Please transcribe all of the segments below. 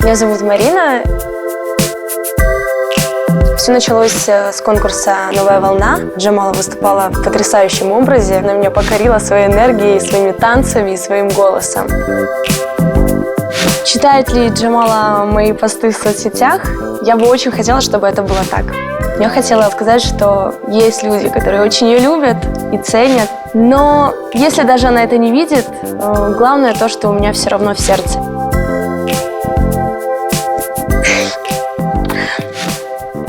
Меня зовут Марина. Все началось э, с конкурса «Новая волна». Джамала выступала в потрясающем образе. Она меня покорила своей энергией, своими танцами и своим голосом. Читает ли Джамала мои посты в соцсетях? Я бы очень хотела, чтобы это было так. Я хотела сказать, что есть люди, которые очень ее любят и ценят. Но если даже она это не видит, э, главное то, что у меня все равно в сердце.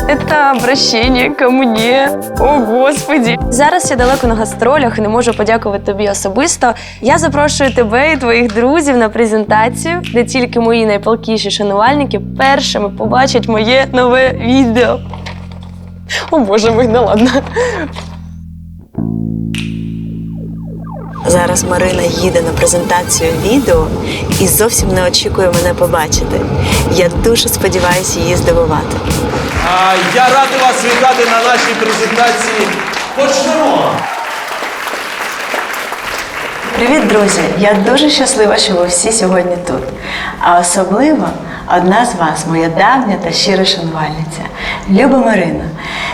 Это обращення ко мне. О, Господі. Зараз я далеко на гастролях і не можу подякувати тобі особисто. Я запрошую тебе і твоїх друзів на презентацію, де тільки мої найпалкіші шанувальники першими побачать моє нове відео. О боже мой, ну ладно. Зараз Марина їде на презентацію відео і зовсім не очікує мене побачити. Я дуже сподіваюся її здивувати. Я радий вас вітати на нашій презентації. Почнемо! Привіт, друзі! Я дуже щаслива, що ви всі сьогодні тут. А особливо одна з вас, моя давня та щира шанувальниця, Люба Марина.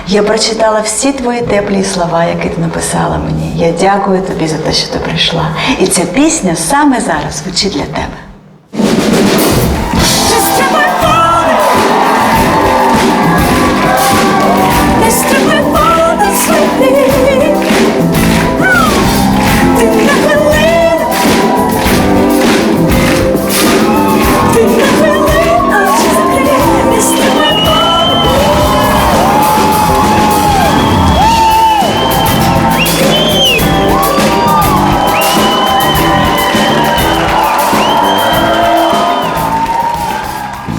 Я прочитала всі твої теплі слова, які ти написала мені. Я дякую тобі за те, що ти прийшла. І ця пісня саме зараз звучить для тебе.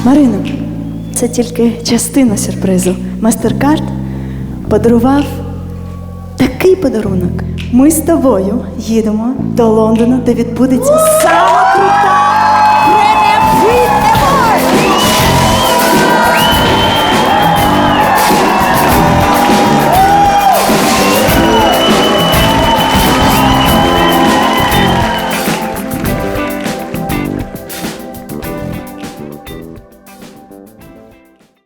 Марино, це тільки частина сюрпризу. Мастеркард подарував такий подарунок. Ми з тобою їдемо до Лондона, де відбудеться сама крута